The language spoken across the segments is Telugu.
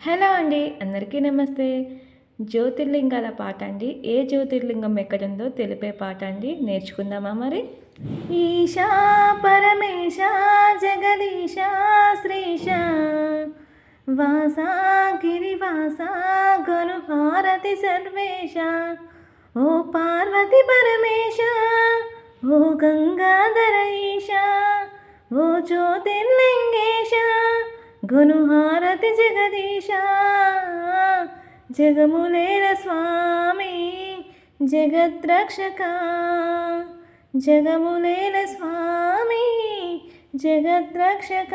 హలో అండి అందరికీ నమస్తే. జ్యోతిర్లింగాల పాట అండి. ఏ జ్యోతిర్లింగం ఎక్కడుందో తెలిపే పాట అండి. నేర్చుకుందామా మరి? ఈశా పరమేశ జగదీశ శ్రీశ వాసా గిరివాస గను భారతి సర్వేశ ఓ పార్వతి పరమేశ ఓ గంగాధర ఈశ ఓ జ్యోతిర్లింగేశ గునుహారతి జగదీశ జగములేల స్వామి జగద్రక్షక జగములేల స్వామి జగద్రక్షక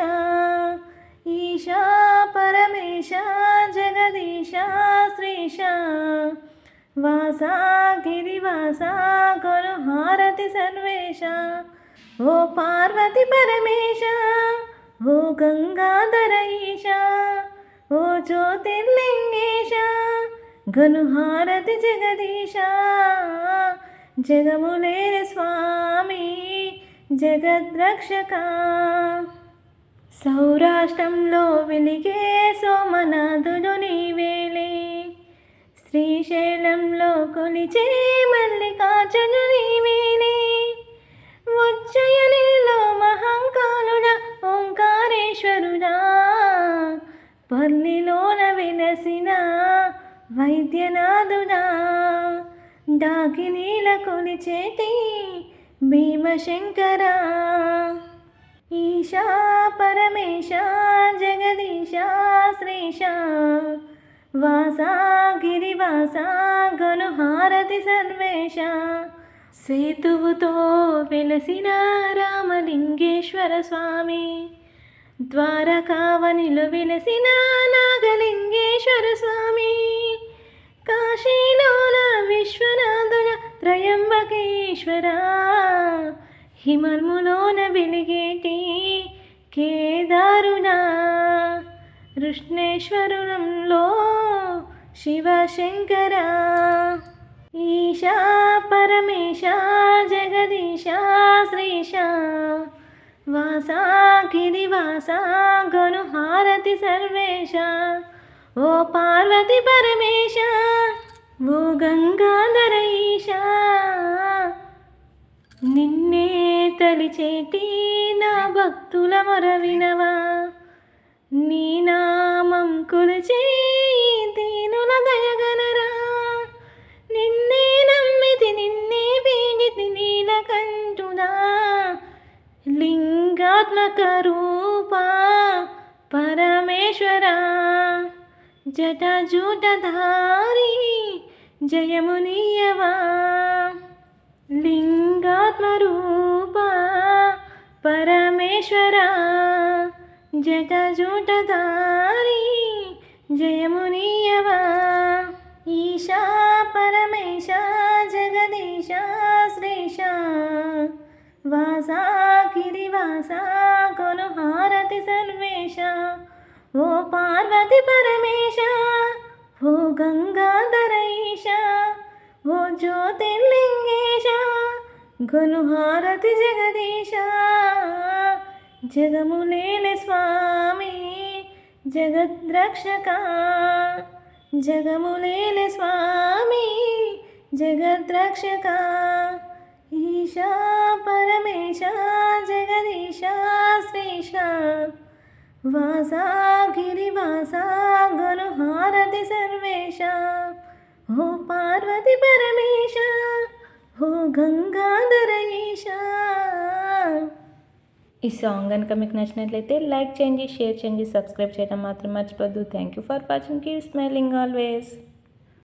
ఈశా పరమేశ జగదీశ శ్రీశ వాసా గిరివాస గురుహారతి సర్వేశ ఓ పార్వతి పరమేశ గంగాధర ఈశ ఓ జ్యోతిర్లింగేశ గనుహారతి జగదీశ జగములేని స్వామి జగద్రక్షక. సౌరాష్ట్రంలో వెలిగే సోమనాథుడు నీవేలే శ్రీశైలంలో కొలిచే మల్లికా పల్లిలోన వినసిన వైద్యనాథుడా డాకినీల కొలిచేటి భీమశంకర. ఈశా పరమేశ జగదీశ శ్రీశ వాసా గిరివాస గనుహారతి సర్వేశ. సేతువుతో వెలసిన రామలింగేశ్వర స్వామి ద్వారకావనిలో విలసిన నాగలింగేశ్వర స్వామి. కాశీలోన విశ్వనాథుల త్రయంబకేశ్వర. హిమర్ములోన వెలిగేటి కేదారుణ కృష్ణేశ్వరులంలో శివశంకర. ఈశా పరమేశ జగదీశ శ్రీశ. వాసా గిరివాస గనుహారతి సర్వేశ ఓ పార్వతి పరమేశ ఓ గంగాధర ఈశ నిన్నే తలిచేటి నా భక్తుల మొర వినవా నీ నామం కొలిచే లింగాత్మక రూప పరమేశ్వర జటజూటధారి జయమునియవా. లింగాత్మరూప పరమేశ్వర జటజూటధారి జయమునియవా. ఈశా పరమేశ జగదీశ శ్రీశ వాసా కొను హారతి సర్వేశ ఓ పార్వతి పరమేశ ఓ గంగాధర ఈశ ఓ జ్యోతిర్లింగేశ గునుహారతి జగదీశ. జగములేల స్వామి జగద్రక్షక. జగములేల స్వామి జగద్రక్షక. ఈశా పరమేశ జగదీశ శ్రీశ. వాసా గిరివాస గనుహారతి సర్వేశ. ఓ పార్వతి పరమేశ ఓ గంగాధర ఈ సాంగ్ కనుక మీకు నచ్చినట్లయితే లైక్ చేయండి షేర్ చేయండి సబ్స్క్రైబ్ చేయడం మాత్రం మర్చిపోద్దు. Thank you for watching keep smiling always